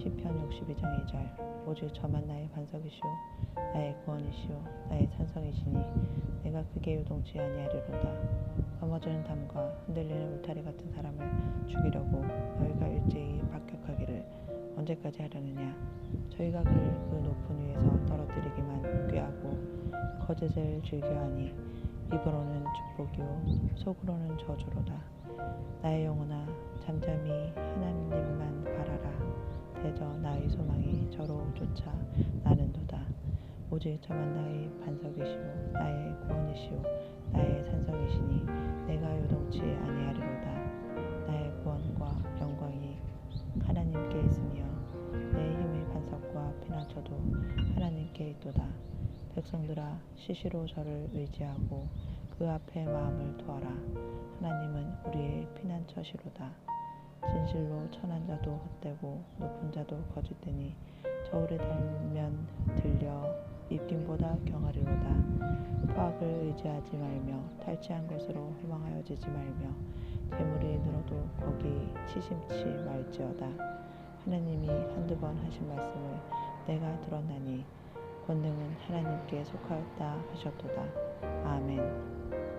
시편 62장 2절. 오직 저만 나의 반석이시오. 나의 구원이시오. 나의 산성이시니 내가 그게 요동치 아니하리로다. 넘어지는 담과 흔들리는 울타리 같은 사람을 죽이려고 너희가 일제히 박격하기를 언제까지 하려느냐? 저희가 그를 그 높은 위에서 떨어뜨리기만 꾀하고 거짓을 즐겨하니 입으로는 축복이요 속으로는 저주로다. 나의 영혼아 잠잠히 대저 나의 소망이 저로 쫓아 나는도다. 오직 저만 나의 반석이시오. 나의 구원이시오. 나의 산성이시니 내가 요동치 아니하리로다. 나의 구원과 영광이 하나님께 있으며 내 힘의 반석과 피난처도 하나님께 있도다. 백성들아 시시로 저를 의지하고 그 앞에 마음을 두어라. 하나님은 우리의 피난처시로다 진실로 천한 자도 헛되고 높은 자도 거짓되니 저울에 달면 들려 입김보다 경하리로다. 포악을 의지하지 말며 탈취한 것으로 희망하여지지 말며 재물이 늘어도 거기 치심치 말지어다. 하나님이 한두 번 하신 말씀을 내가 들었나니 권능은 하나님께 속하였다 하셨도다. 아멘